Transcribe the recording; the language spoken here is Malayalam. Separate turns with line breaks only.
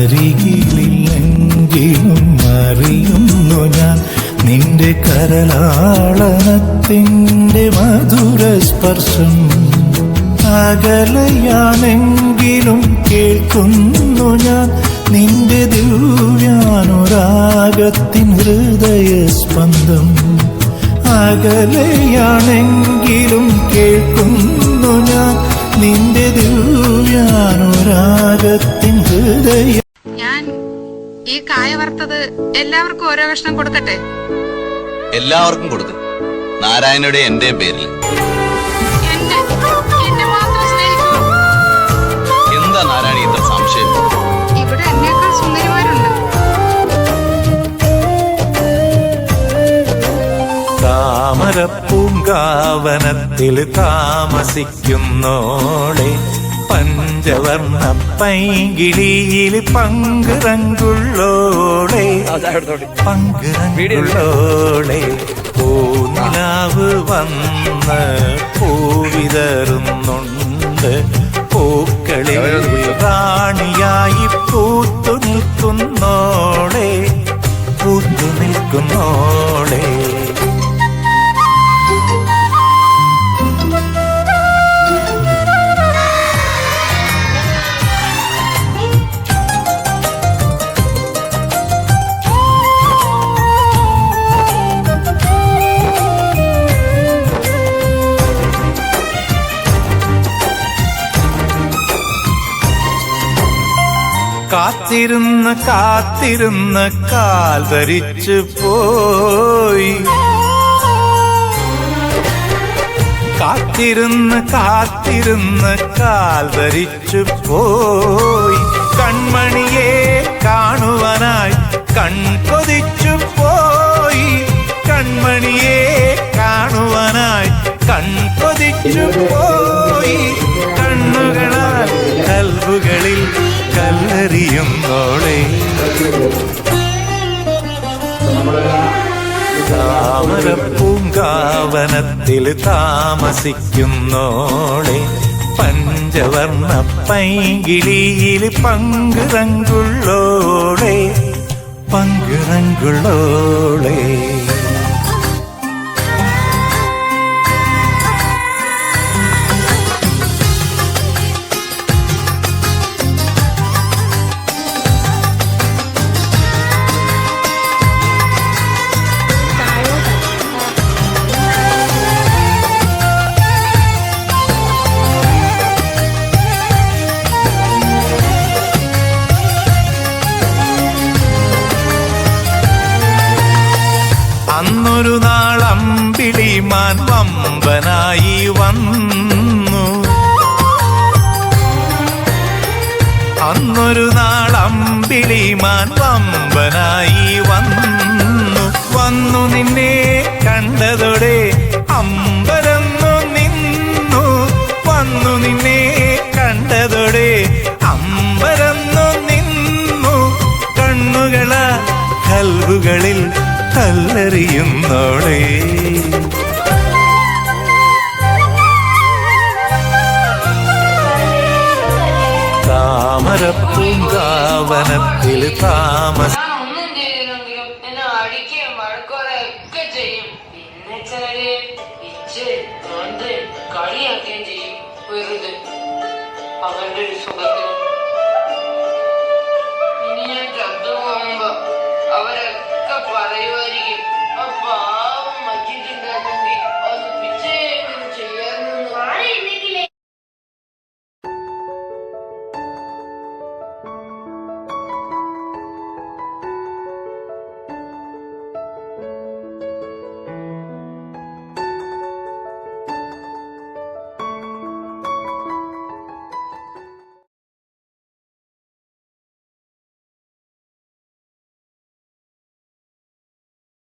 അരികിലില്ലെങ്കിലും അറിയുന്നു ഞാൻ നിന്റെ കരലാളനത്തിന്റെ മധുര സ്പർശം. അകലയാണെങ്കിലും കേൾക്കുന്നു ഞാൻ നിന്റെ ദിവ്യാനുരാഗത്തിൻ ഹൃദയ സ്പന്ദം. അകലയാണെങ്കിലും കേൾക്കുന്നു
ഈ കായ വറുത്തത് എല്ലാവർക്കും ഓരോ കഷ്ണം കൊടുക്കട്ടെ?
എല്ലാവർക്കും കൊടുത്തു. നാരായണയുടെ എന്റെ പേരിൽ. എന്താ നാരായണ ഇത്ര സംശയം?
ഇവിടെ എന്നേക്കാൾ സുന്ദരിമാരുണ്ട്.
താമരപ്പൂങ്കാവനത്തിൽ താമസിക്കുന്നോളെ പഞ്ചവർണ പൈങ്കിളിയിൽ പങ്കുറങ്കുള്ളോളെ പങ്കുറങ്കുള്ളോളെ പൂനിലാവ് വന്ന് പൂവിതറുന്നുണ്ട്. പൂക്കളിൽ റാണിയായി പൂത്തു നിൽക്കുന്നോളെ പൂത്തു നിൽക്കുന്നോളെ കാത്തിരുന്ന് കാത്തിരുന്ന് കാൽ ധരിച്ചു പോയി. കാത്തിരുന്ന് കാത്തിരുന്ന് കാൽ ധരിച്ചു പോയി. കൺമണിയെ കാണുവാനായി കൺകൊതിച്ചു പോയി. കൺമണിയെ കാണുവാനായി കൺകൊതിച്ചു പോയി. കണ്ണുകളാൽ കൽവുകളിൽ കല്ലെറിയുന്നോളെ താമരപ്പൂങ്കാവനത്തിൽ താമസിക്കുന്നോളെ. പഞ്ചവർണ പൈങ്കിളിയിൽ പങ്കുറങ്കുള്ളോളെ. പങ്കുറങ്കുള്ളോളെ. അന്നൊരു നാളം പിളിമാൻ വമ്പനായി വന്നു. അന്നൊരു നാളം പിളിമാൻ വമ്പനായി വന്നു. വന്നു നിന്നെ കണ്ടതോടെ അമ്പരന്നു നിന്നു. വന്നു നിന്നെ കണ്ടതോടെ അമ്പരന്നു നിന്നു. കണ്ണുകള കൽവുകളിൽ കല്ലെറിയുന്നോളേ താമരപ്പൂങ്കാവനത്തിൽ താമസ കളിയാക്കുകയും ചെയ്യും വെറുതെ അവന്റെ ഒരു സുഖത്തിൽ